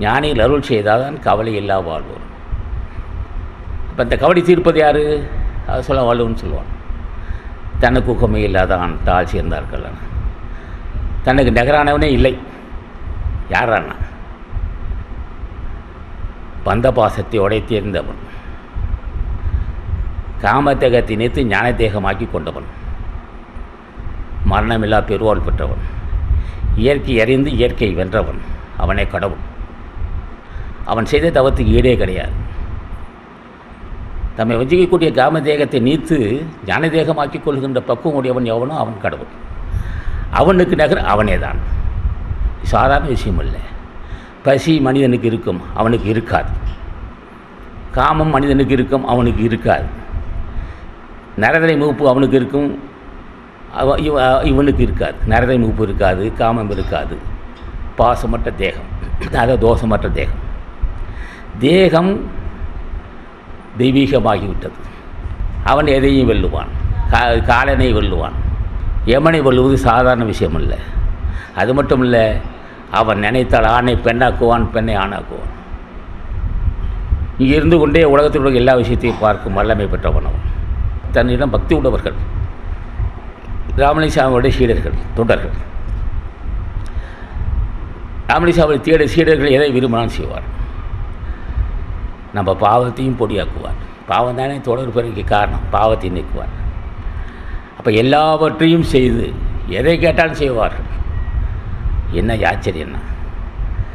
ஞானியில் அருள் செய்தால் தான் கவலை இல்லா வாழ்வோர். இப்போ இந்த கவலை தீர்ப்பது யார்? அது சொல்ல வாழ்வுன்னு சொல்லுவான். தனக்கு ஊக்கமே இல்லாதான் தாழ் சேர்ந்தார்கள் தனக்கு நிகரானவனே இல்லை. யாரானா? பந்த பாசத்தை உடைத்தேர்ந்தவன் காமத்தேகத்தை நினைத்து ஞான தேகமாக்கி கொண்டவன். மரணமில்லா பெருவாள் பெற்றவன். இயற்கை அறிந்து இயற்கை வென்றவன். அவனே கடவுள். அவன் செய்த தவத்துக்கு ஈடே கிடையாது. தம்மை வஞ்சிக்கக்கூடிய காம தேகத்தை நீத்து ஞான தேகமாக்கிக் கொள்கின்ற பக்குவம் உடையவன் எவனோ அவன் கடவுள். அவனுக்கு நகர் அவனே தான் சாதாரண விஷயம் இல்லை பசி மனிதனுக்கு இருக்கும் அவனுக்கு இருக்காது. காமம் மனிதனுக்கு இருக்கும் அவனுக்கு இருக்காது. நரதரை மூப்பு அவனுக்கு இருக்கும் அவ இவனுக்கு இருக்காது. நரதை மூப்பு இருக்காது காமம் இருக்காது. பாசமற்ற தேகம் அதாவது தோஷமற்ற தேகம். தேகம் தெய்வீகமாகிவிட்டது. அவன் எதையும் வெல்லுவான். கா காலனை வெல்லுவான். யமனை வெல்லுவது சாதாரண விஷயம் இல்லை அது மட்டும் இல்லை அவன் நினைத்தால் ஆணை பெண்ணாக்குவான் பெண்ணை ஆணாக்குவான். இங்கே இருந்து கொண்டே உலகத்தில் உள்ள எல்லா விஷயத்தையும் பார்க்கும் வல்லமை பெற்றவன் அவன். தன்னிடம் பக்தி உள்ளவர்கள் ராமலிசாமியுடைய சீடர்கள் தொண்டர்கள். ராமலிசாமி தேட சீடர்கள் எதை விரும்பினான் செய்வார் நம்ம பாவத்தையும் பொடியாக்குவார் பாவம் தானே தொடர் பிறகு காரணம். பாவத்தை நீக்குவார் அப்போ எல்லாவற்றையும் செய்து எதை கேட்டாலும் செய்வார்கள். என்ன ஆச்சரியம்னா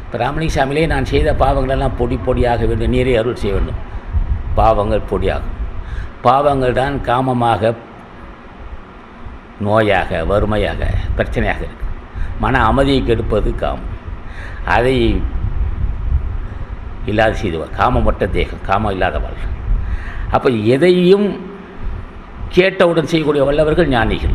இப்போ ராமலிசாமிலே நான் செய்த பாவங்களெல்லாம் பொடி பொடியாக வேண்டும் நீரே அருள் செய்ய வேண்டும். பாவங்கள் பொடியாகும். பாவங்கள் தான் காமமாக நோயாக வறுமையாக பிரச்சனையாக இருக்குது மன அமைதியை கெடுப்பது காமம். அதை இல்லாத செய்துவார் காமமற்ற தேகம் காமம் இல்லாதவர்கள் அப்போ எதையும் கேட்டவுடன் செய்யக்கூடிய வல்லவர்கள் ஞானிகள்.